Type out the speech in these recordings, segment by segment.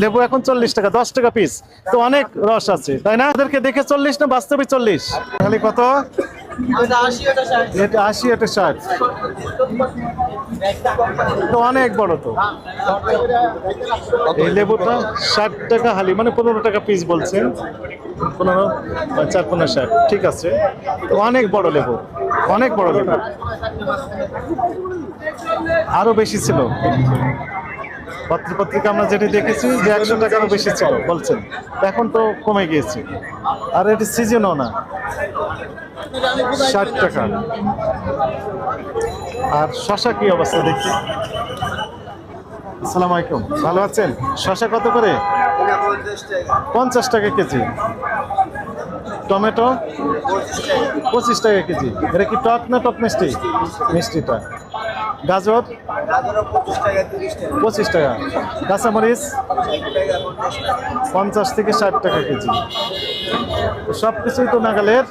লেবু এখন চল্লিশ টাকা, দশ টাকা পিস তো অনেক রস আছে, তাই না? ওদেরকে দেখে চল্লিশ না বাস্তবে চল্লিশ? খালি কত? এটা আশি তো অনেক তো। লেবুটা ষাট টাকা হালি মানে পনেরো টাকা পিস বলছেন পনেরো চার পনেরো ঠিক আছে। অনেক বড় লেবু, অনেক বড় লেবু। আরও বেশি ছিল। পত্র পত্রিকা আমরা যেটি দেখেছি যে একশো টাকারও বেশি ছিল, বলছেন। এখন তো কমে গিয়েছে। আর এটি সিজনও না। ষাট টাকা। আর শশা কি অবস্থা দেখি। আসসালামু আলাইকুম। ভালো আছেন? শশা কত করে? পঞ্চাশ টাকা কেজি। টমেটো? পঁচিশ টাকা কেজি। এটা কি টক না টক মিষ্টি? মিষ্টিটা। গাজর পঁচিশ টাকা কাঁচামরিচ? পঞ্চাশ থেকে ষাট টাকা কেজি। সব কিছুই তো নাগালের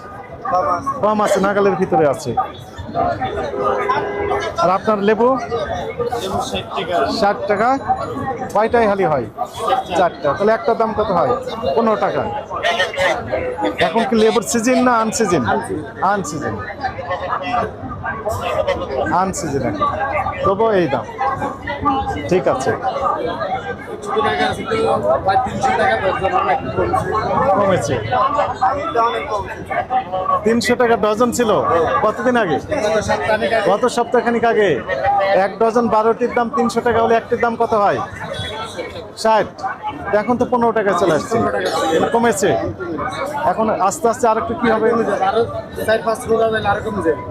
কম আছে। নাগালের ভিতরে আছে। আর আপনার লেবু? ষাট টাকা। কয়টাই হালি হয়? চারটা। তাহলে একটা দাম কত হয়? পনেরো টাকা। এখন কি লেবুর সিজন না আনসিজন আনসিজন আনসিজন এখন তবু এই দাম। ঠিক আছে। কমেছে। তিনশো টাকা ডজন ছিল। কতদিন আগে? গত সপ্তাহখানিক আগে। এক ডজন বারোটির দাম তিনশো টাকা হলে একটির দাম কত হয়? ষাট। এখন তো পনেরো টাকা চলে আসছে। কমেছে। এখন আস্তে আস্তে আর একটু কি হবে?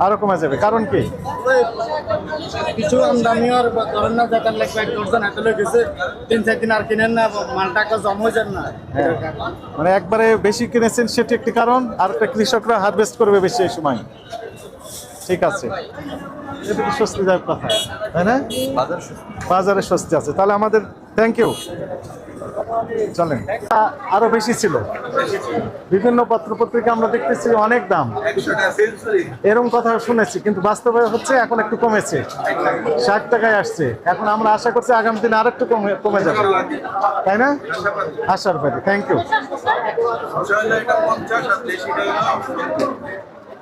আরও কমে যাবে। কারণ কি? কিছু আমদানি আর না যাতার লাগবে এক এত গেছে তিন চার দিন আর কিনেন না মাল টাকা জমা হয়ে যান না। হ্যাঁ। মানে একবারে বেশি কিনেছেন সেটি একটি কারণ আর একটা কৃষকরা হারভেস্ট করবে বেশি এই সময়। ঠিক আছে। এটা কি স্বস্তিদায়ক কথা। তাই না? বাজারে স্বস্তি আছে। তাহলে আমাদের থ্যাংক ইউ চলেন। আরও বেশি ছিল। বিভিন্ন পত্র পত্রিকা আমরা দেখতেছি অনেক দাম। এরকম কথা শুনেছি, কিন্তু বাস্তবে হচ্ছে এখন একটু কমেছে। ষাট টাকায় আসছে। এখন আমরা আশা করছি আগামী দিনে আর একটু কমে কমে যাবে। তাই না? আশার বাইরে থ্যাংক ইউ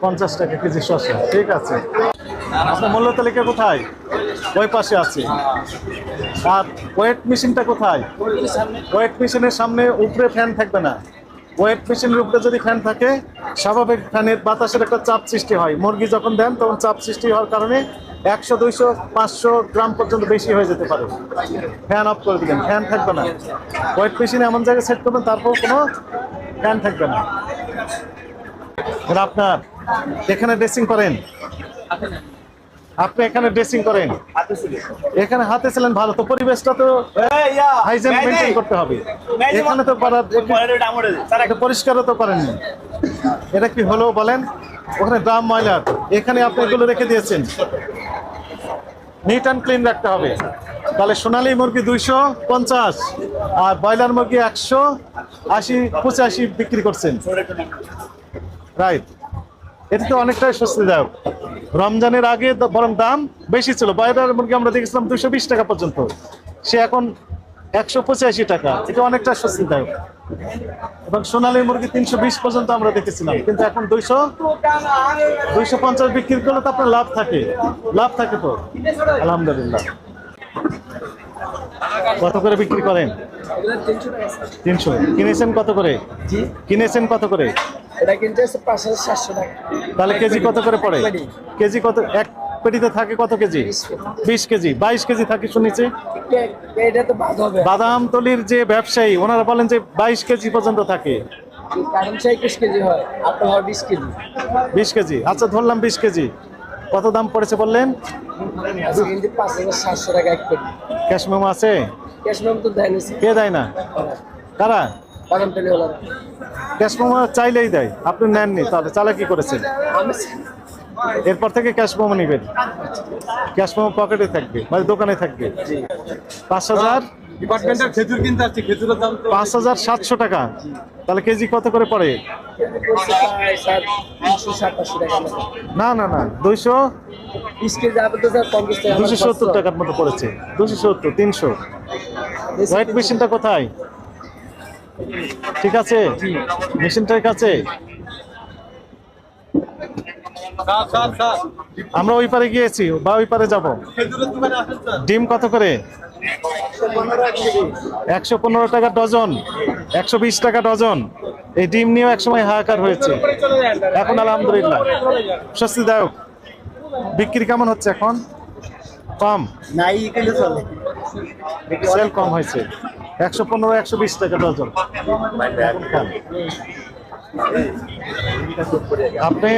পঞ্চাশ টাকা কেজি শসা। ঠিক আছে। আপনার মূল্য তালিকা কোথায়? ওই পাশে আছে। আর ওয়েট মেশিনটা কোথায়? ওয়েট মেশিনের সামনে উপরে ফ্যান থাকবে না। ওয়েট মেশিনের উপরে যদি ফ্যান থাকে, স্বাভাবিক ফ্যানের বাতাসের একটা চাপ সৃষ্টি হয়। মুরগি যখন দেন, তখন চাপ সৃষ্টি হওয়ার কারণে একশো, দুইশো, পাঁচশো গ্রাম পর্যন্ত বেশি হয়ে যেতে পারে। ফ্যান অফ করে দিলেন ফ্যান থাকবে না। ওয়েট মেশিন এমন জায়গায় সেট করবেন তারপর কোনো ফ্যান থাকবে না। আপনার। এখানে ড্রেসিং করেন। আপনি এখানে ড্রেসিং করেন। এখানে হাতে ছিলেন ভালো তো পরিবেশটা তো হাইজেন মেনটেন করতে হবে। এখানে তো পরিষ্কারও তো করেননি। এটা কি হলো বলেন? ওখানে ড্রাম ময়লা এখানে আপনি এগুলো রেখে দিয়েছেন। নিট অ্যান্ড ক্লিন রাখতে হবে। তাহলে সোনালী মুরগি দুইশো পঞ্চাশ আর ব্রয়লার মুরগি একশো আশি পঁচাশি বিক্রি করছেন। রাইট এটা তো অনেকটাই স্বস্তিদায়ক। রমজানের আগে বরং দাম বেশি ছিল। বাইরের মুরগি আমরা দেখেছিলাম দুশো বিশ টাকা পর্যন্ত। সে এখন একশো পঁচাশি টাকা। এটা অনেকটা স্বস্তিদায়ক। এবং সোনালী মুরগি তিনশো বিশ পর্যন্ত আমরা দেখেছিলাম। কিন্তু এখন দুইশো দুইশো পঞ্চাশ বিক্রি করলে তো আপনার লাভ থাকে। লাভ থাকে তো। আলহামদুলিল্লাহ। কত করে বিক্রি করেন? তিনশো। কিনেছেন কত করে? কিনেছেন কত করে? এটা কিনতে হচ্ছে পাঁচ হাজার সাতশো টাকা। তাহলে কেজি কত করে পড়ে? কেজি কত? এক পেটিতে থাকে কত কেজি? বিশ কেজি। বাইশ কেজি থাকে শুনেছি। এটা তো বাদ হবে। বাদাম তলির যে ব্যবসায়ী ওনারা বলেন যে বাইশ কেজি পর্যন্ত থাকে। বিশ কেজি। আচ্ছা ধরলাম বিশ কেজি। কত দাম পড়েছে বললেন? ক্যাশ মেমো আছে? কে দেয় না? কারা? বাদাম তেলে ক্যাশ মেমো চাইলেই দেয়। আপনি নেননি তাহলে চালাকি করেছেন? এরপর থেকে ক্যাশ মেমো নেবেন। ক্যাশ মেমো পকেটে থাকবে মানে দোকানে থাকবে। পাঁচ হাজার পাঁচ হাজার সাতশো টাকা। তাহলে কেজি কত করে পড়ে? না না না দুইশো দুশো সত্তর টাকার মতো পড়েছে। দুশো সত্তর তিনশো। ওয়েট মেশিনটা কোথায়? ঠিক আছে? মেশিনটার কাছে? আমরা ওই পারে গিয়েছি বা ওই পারে যাব। ডিম কত করে? একশো পনেরো টাকা ডজন একশো বিশ টাকা ডজন। এই ডিম নিয়েও একসময় হাহাকার হয়েছে। এখন আলহামদুলিল্লাহ। স্বস্তিদায়ক। বিক্রি কেমন হচ্ছে এখন? কম? নাই সেল কম হয়েছে। একশো পনেরো একশো বিশ টাকা ডজন। আপনি